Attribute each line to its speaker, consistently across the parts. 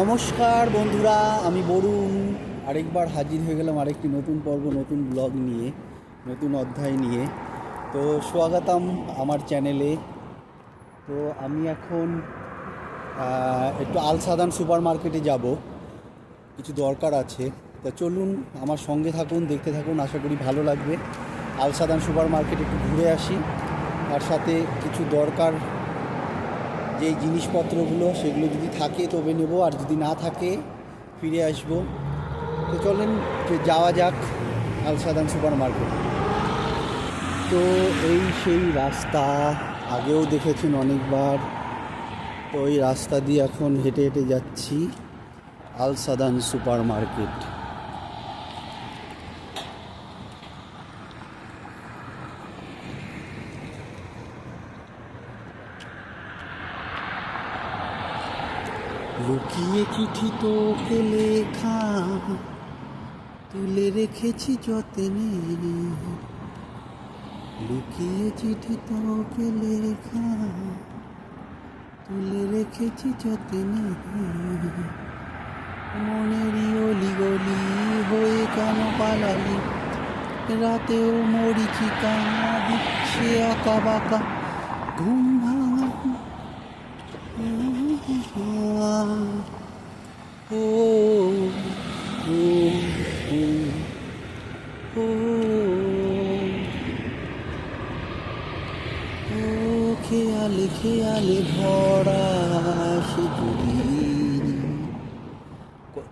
Speaker 1: নমস্কার বন্ধুরা, আমি বরুণ। আরেকবার হাজির হয়ে গেলাম আরেকটি নতুন পর্ব, নতুন ব্লগ নিয়ে, নতুন অধ্যায় নিয়ে। তো স্বাগতম আমার চ্যানেলে। তো আমি এখন একটু আলসাদান সুপার মার্কেটে যাব। কিছু দরকার আছে। তা চলুন আমার সঙ্গে থাকুন, দেখতে থাকুন, আশা করি ভালো লাগবে। আলসাদান সুপার মার্কেট একটু ঘুরে আসি। তার সাথে কিছু দরকার যে জিনিসপত্রগুলো, সেগুলো যদি থাকে তবে নেব, আর যদি না থাকে, ফিরে আসব। তো চলেন যাওয়া যাক আলসাদান সুপার মার্কেট তো এই সেই রাস্তা, আগেও দেখেছেন অনেকবার। তো এই রাস্তা দিয়ে এখন হেঁটে হেঁটে যাচ্ছি আলসাদান সুপার মার্কেট লুকিয়ে চিঠি তোকে লেখা। তুলে রেখেছি যতনে। লুকিয়ে চিঠি তোকে লেখা। তুলে রেখেছি যতনে। মনেরই অলি গলি হয়ে কেন পালালি? রাতেও মরিচিকা দিচ্ছে আঁকা বাঁকা। ঘুম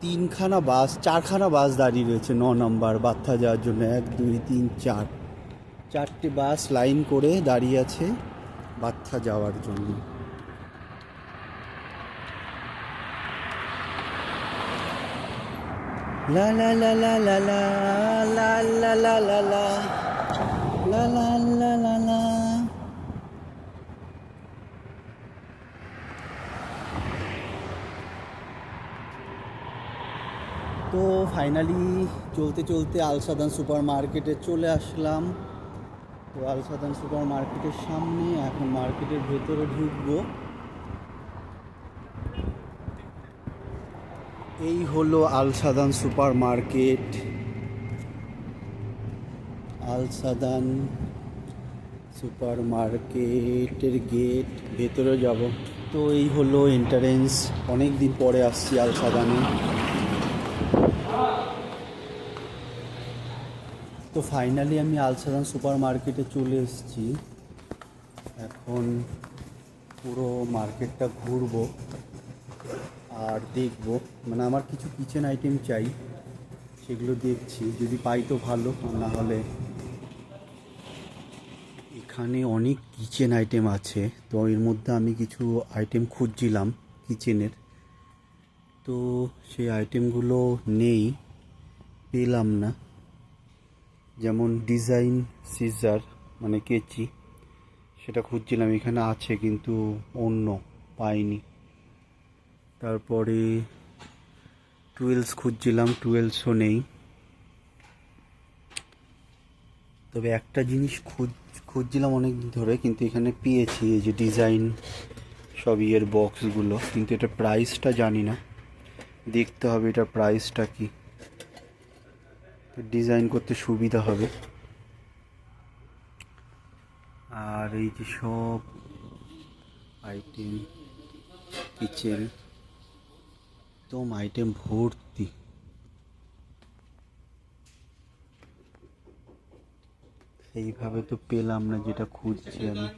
Speaker 1: তিনখানা বাস চারখানা বাস দাঁড়িয়ে রয়েছে ন নম্বর বার্থা যাওয়ার জন্য এক দুই তিন চার চারটে বাস লাইন করে দাঁড়িয়ে আছে বার্থা যাওয়ার জন্য La la লা লা লা লা লা la la la la la la la তো ফাইনালি চলতে চলতে আলসাদান সুপার মার্কেটে চলে আসলাম। তো আলসাদান সুপার মার্কেটের সামনে এখন মার্কেটের ভেতরে ঢুকবো। এই হলো আলসাদান সুপার মার্কেট আলসাদান সুপার মার্কেটের গেট ভেতরে যাব। তো এই হলো এন্টারেন্স অনেক দিন পরে আসছি আলসাদানে। তো ফাইনালি আমি আলসাদান সুপার মার্কেটে চলে এসেছি। এখন পুরো মার্কেটটা ঘুরবো আর দেখব। মানে আমার কিছু কিচেন আইটেম চাই, সেগুলো দেখছি। যদি পাই তো ভালো, না হলে এখানে অনেক কিচেন আইটেম আছে, তো এর মধ্যে আমি কিছু আইটেম খুঁজছিলাম কিচেনের তো সেই আইটেমগুলো নেই, পেলাম না। যেমন ডিজাইন, সিজার মানে কেচি, সেটা খুঁজছিলাম, এখানে আছে কিন্তু অন্য, পাইনি। তারপরে টুয়েলস খুঁজছিলাম টুয়েলসও নেই। তবে একটা জিনিস খুঁজ, খুঁজছিলাম অনেক ধরে, কিন্তু এখানে পেয়েছি, এই যে ডিজাইন, সব ইয়ের বক্সগুলো, কিন্তু এটা প্রাইসটা জানি না। দেখতে হবে এটা প্রাইসটা কি। ডিজাইন করতে সুবিধা হবে। আর এই যে সব আইটেম কিচেন একদম আইটেম ভর্তি। সেইভাবে তো পেলাম না যেটা খুঁজছি আমি।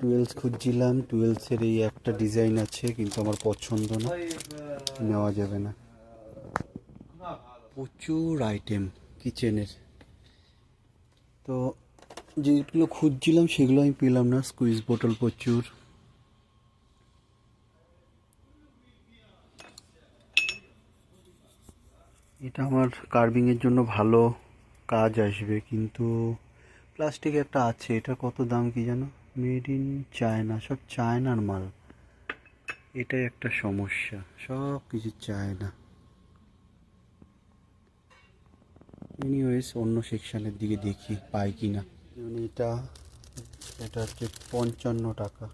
Speaker 1: টুয়েলস খুঁজছিলাম টুয়েলসের এই একটা ডিজাইন আছে, কিন্তু আমার পছন্দ না। নেওয়া যাবে না। প্রচুর আইটেম কিচেনের তো যেগুলো খুঁজছিলাম, সেগুলো আমি পেলাম না। স্কুইজ বোটল প্রচুর। এটা আমার কার্ভিংয়ের জন্য ভালো কাজ আসবে, কিন্তু প্লাস্টিক একটা আছে। এটা কত দাম কি জানো? মেড ইন চায়না সব চায়নার মাল। এটাই একটা সমস্যা, সব কিছু চায়না এনিওয়েজ অন্য সেকশনের দিকে দেখি, পাই কি না এটা এটা হচ্ছে পঞ্চান্ন টাকা।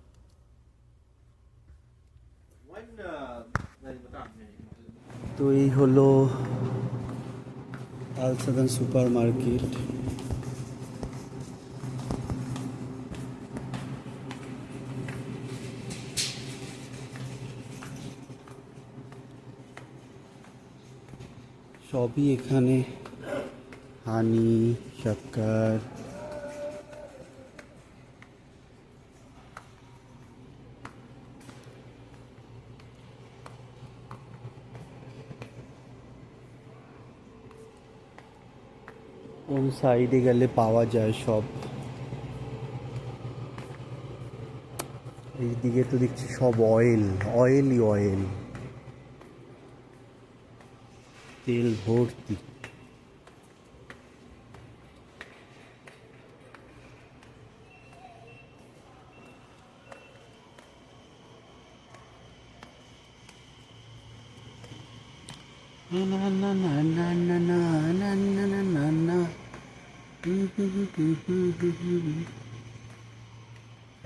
Speaker 1: তো এই হলো আলসাদান সুপার মার্কেট সবই এখানে। হানি শক্কর কোন সাইডে গেলে পাওয়া যায় সব? এইদিকে তো দেখছি সব অয়েল অয়েলই অয়েল তেল ভর্তি।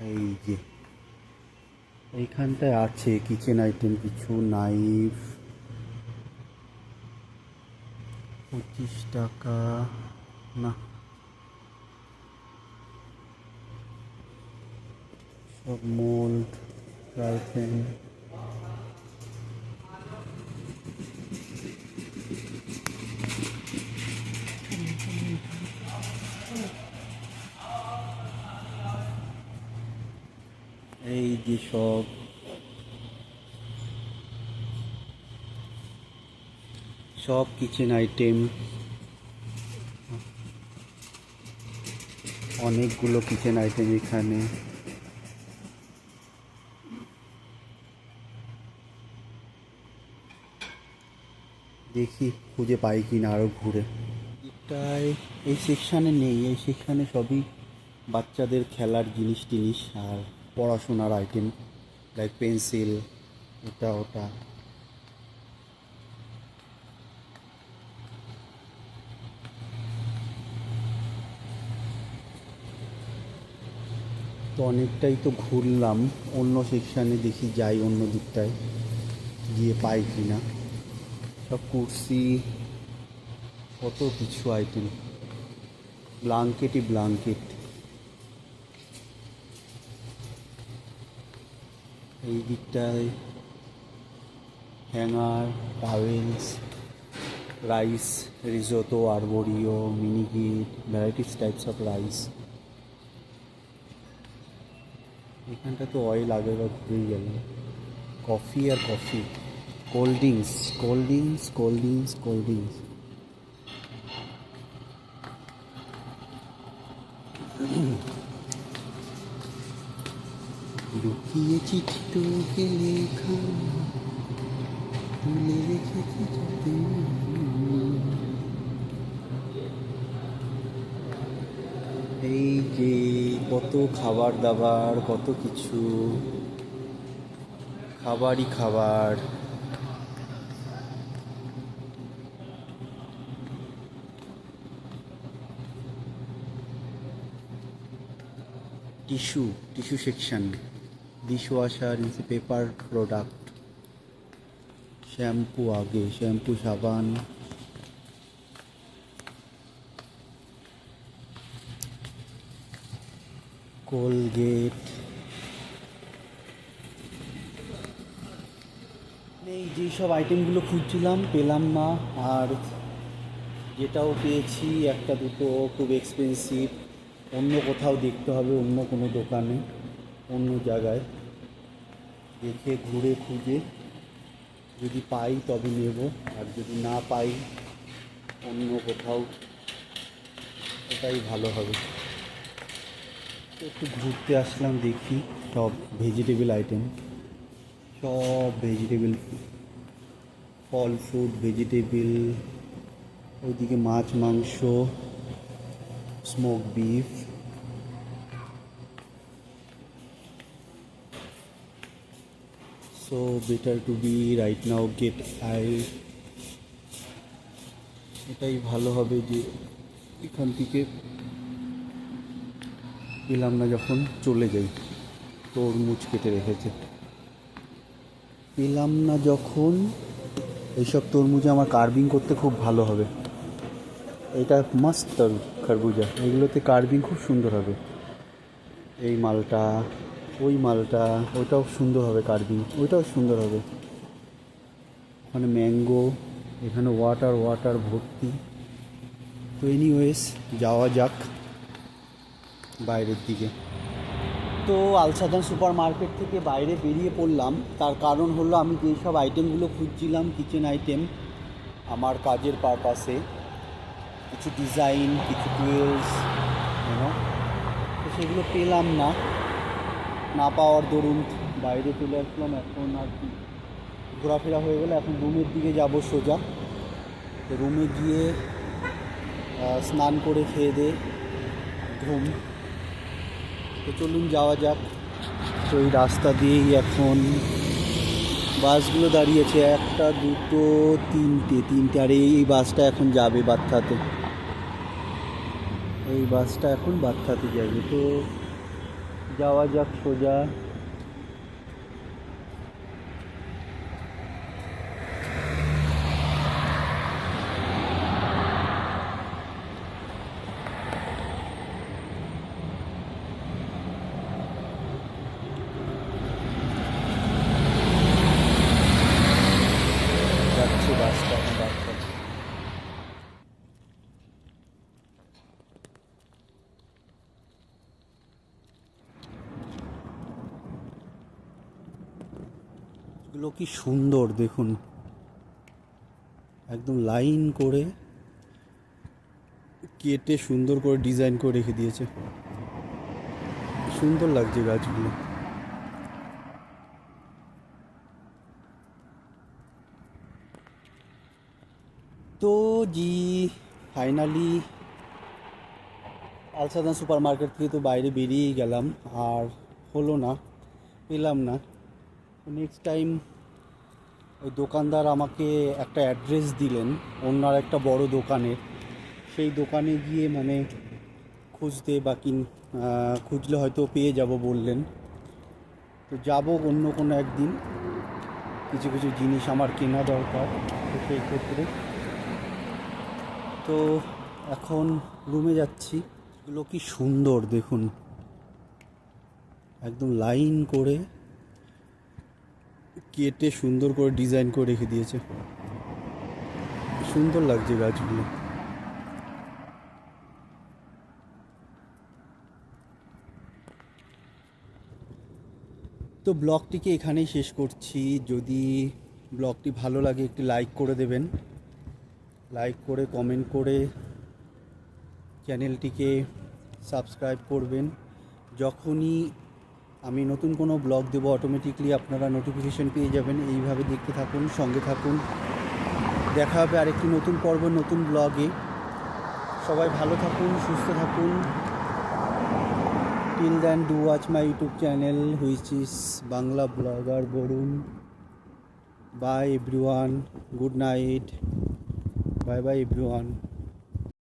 Speaker 1: এই যে এইখানটায় আছে কিচেন আইটেম কিছু নাইফ পঁচিশ টাকা। না। সব মোল্ড ফ্রাই এই যে সব সব কিচেন আইটেম অনেকগুলো কিচেন আইটেম এখানে। দেখি খুঁজে পাই কি না আরও ঘুরে। এটাই, এই সেকশানে নেই, এই সেকশানে সবই বাচ্চাদের খেলার জিনিস টিনিস আর পড়াশোনার আইটেম লাইক পেন্সিল এটা ওটা তো অনেকটাই তো ঘুরলাম। অন্য সেকশানে দেখি যাই অন্য দিকটায়। গিয়ে পাই কি না সব কুর্সি, কত কিছু আইটেম ব্লাঙ্কেটই ব্লাঙ্কেট এই দিকটায় hanger towels rice risotto arborio মিনিগিট varieties types of rice এখানটা তো অয়েল আগের ঘুরেই গেল। কফি আর coffee cold drinks cold drinks cold drinks cold drinks লুকিয়ে চিঠি তোকে লেখা। তুলে রেখেছি যাতে এই যে কত খাবার দাবার, কত কিছু। খাবারই খাবার। Tissue tissue section dish washer is paper product shampoo আগে, শ্যাম্পু, সাবান। কোলগেট এই যেই সব আইটেমগুলো খুঁজছিলাম, পেলাম না। আর যেটাও পেয়েছি, একটা দুটো খুব এক্সপেন্সিভ অন্য কোথাও দেখতে হবে, অন্য কোনো দোকানে, অন্য জায়গায়। দেখে, ঘুরে, খুঁজে। যদি পাই, তবে নেব। আর যদি না পাই, অন্য কোথাও, ওটাই ভালো হবে। একটু ঘুরতে আসলাম দেখি সব ভেজিটেবল আইটেম সব ভেজিটেবল ফল ফ্রুট ভেজিটেবল ওইদিকে মাছ মাংস smoke beef so better to be right now get I এটাই ভালো হবে যে এখান থেকে পেলাম না যখন, চলে যাই। তরমুজ কেটে রেখেছে। পেলাম না যখন, এইসব তরমুজে আমার কার্ভিং করতে খুব ভালো হবে। এটা মাস্ত খরবুজা। এগুলোতে কার্ভিং খুব সুন্দর হবে। এই মালটা, ওই মালটা, ওটাও সুন্দর হবে কার্ভিং ওইটাও সুন্দর হবে। ওখানে ম্যাঙ্গো এখানে ওয়াটার ওয়াটার ভর্তি। তো এনিওয়েজ যাওয়া যাক। বাইরের দিকে। তো আলসাদান সুপার মার্কেট থেকে বাইরে বেরিয়ে পড়লাম। তার কারণ হলো আমি যেই সব আইটেমগুলো খুঁজছিলাম কিচেন আইটেম আমার কাজের পারপাসে কিছু ডিজাইন কিছু টুয়েলস তো সেগুলো পেলাম না। না পাওয়ার দরুন বাইরে চলে আসলাম। এখন আর কি ঘোরাফেরা হয়ে গেলে। এখন রুমের দিকে যাব সোজা। রুমে গিয়ে স্নান করে খেয়ে দে, ঘুম। তো চলুন যাওয়া যাক। তো এই রাস্তা দিয়েই এখন বাসগুলো দাঁড়িয়েছে, একটা, দুটো, তিনটে তিনটে, আর এই বাসটা এখন যাবে বাচ্চাতে এই বাসটা এখন বাচ্চাতে যাবে। তো যাওয়া যাক সোজা যাচ্ছে বাসটা এখন বাচ্চাতে এগুলো কি সুন্দর, দেখুন। একদম লাইন করে কেটে সুন্দর করে ডিজাইন করে রেখে দিয়েছে। সুন্দর লাগছে গাছগুলো। তো জি, ফাইনালি আলসাদান সুপার মার্কেট থেকে তো বাইরে বেরিয়েই গেলাম, আর হলো না, পেলাম না। নেক্সট টাইম ওই দোকানদার আমাকে একটা অ্যাড্রেস দিলেন অন্য একটা বড় দোকানের। সেই দোকানে গিয়ে মানে খুঁজতে বা কিন খুঁজলে হয়তো পেয়ে যাব বললেন। তো যাব অন্য কোনো একদিন। কিছু কিছু জিনিস আমার কেনা দরকার, তো সেই ক্ষেত্রে। তো এখন রুমে যাচ্ছি। এগুলো কি সুন্দর দেখুন। একদম লাইন করে কেটে সুন্দর করে ডিজাইন করে রেখে দিয়েছে। সুন্দর লাগছে গাছগুলো। তো ব্লগটিকে এখানেই শেষ করছি। যদি ব্লগটি ভালো লাগে, একটি লাইক করে দেবেন। লাইক করে কমেন্ট করে চ্যানেলটিকে সাবস্ক্রাইব করবেন। যখনই আমি নতুন কোনো ব্লগ দেবো অটোমেটিকলি আপনারা নোটিফিকেশন পেয়ে যাবেন। এইভাবে দেখতে থাকুন, সঙ্গে থাকুন। দেখা হবে আরেকটি নতুন পর্ব, নতুন ব্লগে। সবাই ভালো থাকুন, সুস্থ থাকুন। Till then do watch my YouTube channel which is Bangla blogger Barun bye everyone good night bye bye everyone